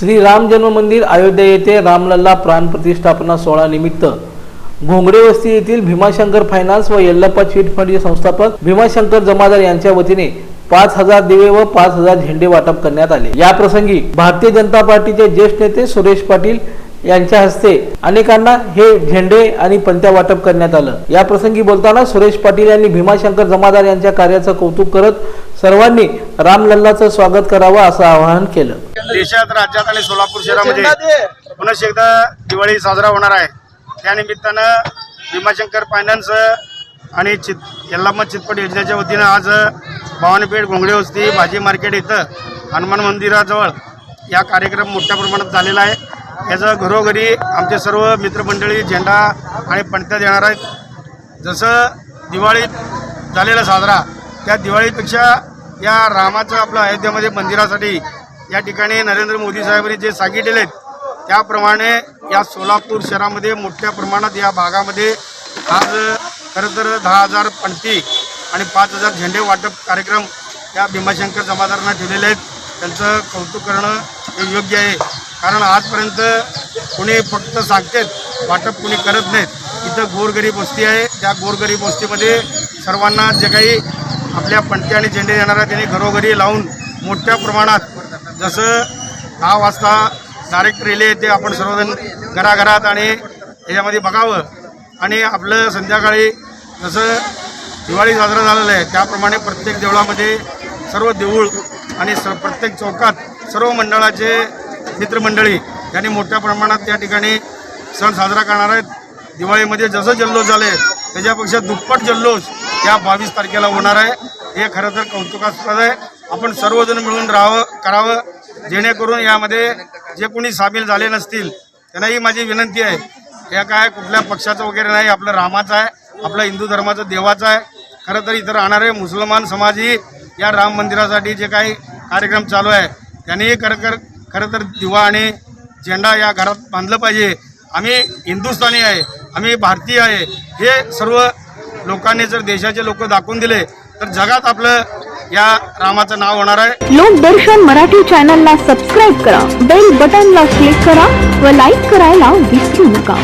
श्री राम जन्म मंदिर अयोध्या येथे रामलल्ला प्राण प्रतिष्ठापना सोहळा निमित्त घोंगडे वस्ती येथील भीमाशंकर फायनान्स व यल्लप्पा चिट फंड संस्थापक भीमाशंकर जमादार यांच्या वतीने पाच हजार दिवे व पाच हजार झेंडे वाटप करण्यात आले. या प्रसंगी भारतीय जनता पार्टीचे ज्येष्ठ नेते सुरेश पाटील यांच्या हस्ते अनेकांना हे झेंडे आणि पंत्या वाटप करण्यात आलं. या प्रसंगी बोलताना सुरेश पाटील यांनी भीमाशंकर जमादार यांच्या कार्याचं कौतुक करत सर्वांनी रामलल्लाचं स्वागत करावं असं आवाहन केलं. देशात राज्यात आणि सोलापूर शहरामध्ये पुन्हा एकदा दिवाळी साजरा होणार आहे. त्यानिमित्तानं भीमाशंकर फायनान्स आणि चित यल्लाम्मा चितपट योजनेच्या वतीनं आज भवानीपेठ घोंगडे वस्ती भाजी मार्केट इथं हनुमान मंदिराजवळ या कार्यक्रम मोठ्या प्रमाणात झालेला आहे. याचं घरोघरी आमचे सर्व मित्रमंडळी झेंडा आणि पणत्या देणार आहेत. जसं दिवाळीत झालेला साजरा त्या दिवाळीपेक्षा या रामाचं आपलं अयोध्येमध्ये मंदिरासाठी या ठिकाणी नरेंद्र मोदी साहेबांनी जे सांगितलेले आहेत त्याप्रमाणे या सोलापूर शहरामध्ये मोठ्या प्रमाणात या भागामध्ये आज खरं तर दहा हजार पणती आणि पाच हजार झेंडे वाटप कार्यक्रम या भीमाशंकर जमादारांना ठेवलेले आहेत. त्यांचं कौतुक करणं हे योग्य आहे. कारण आजपर्यंत कुणी फक्त सांगतेत वाटप कुणी करत नाहीत. इथं गोरगरीब वस्ती आहे. त्या गोरगरीब वस्तीमध्ये सर्वांना जे काही आपल्या पणती आणि झेंडे देणार त्यांनी घरोघरी लावून मोठ्या प्रमाणात जसं दहा वाजता डायरेक्ट रिले येते आपण सर्वजण घराघरात आणि याच्यामध्ये बघावं. आणि आपलं संध्याकाळी जसं दिवाळी साजरा झालेला आहे त्याप्रमाणे प्रत्येक देवळामध्ये सर्व देऊळ आणि स प्रत्येक चौकात सर्व मंडळाचे मित्रमंडळी यांनी मोठ्या प्रमाणात त्या ठिकाणी सण साजरा करणार आहेत. दिवाळीमध्ये जसं जल्लोष झाले त्याच्यापेक्षा दुप्पट जल्लोष या बावीस तारखेला होणार आहे. हे खरं तर कौतुकास्पद आहे. आपण सर्वजण मिळून राहावं करावं जेणेकरून यामध्ये जे कोणी सामील झाले नसतील त्यांनाही माझी विनंती आहे. या काय कुठल्या पक्षाचं वगैरे नाही आपलं रामाचं आहे. आपला हिंदू धर्माचं देवाचं आहे. खरं तर इथं राहणारे मुसलमान समाजही या राम मंदिरासाठी जे काही कार्यक्रम चालू आहे त्यांनीही खरं खर खरं तर दिवा आणि झेंडा या घरात बांधलं पाहिजे. आम्ही हिंदुस्थानी आहे आम्ही भारतीय आहे. हे सर्व लोकांनी जर देशाचे लोक दाखवून दिले तर जगात आपलं या रामाचं नाव होणार आहे. लोकदर्शन मराठी चॅनलला सबस्क्राईब करा बेल बटनला क्लिक करा व लाईक करायला विसरू नका.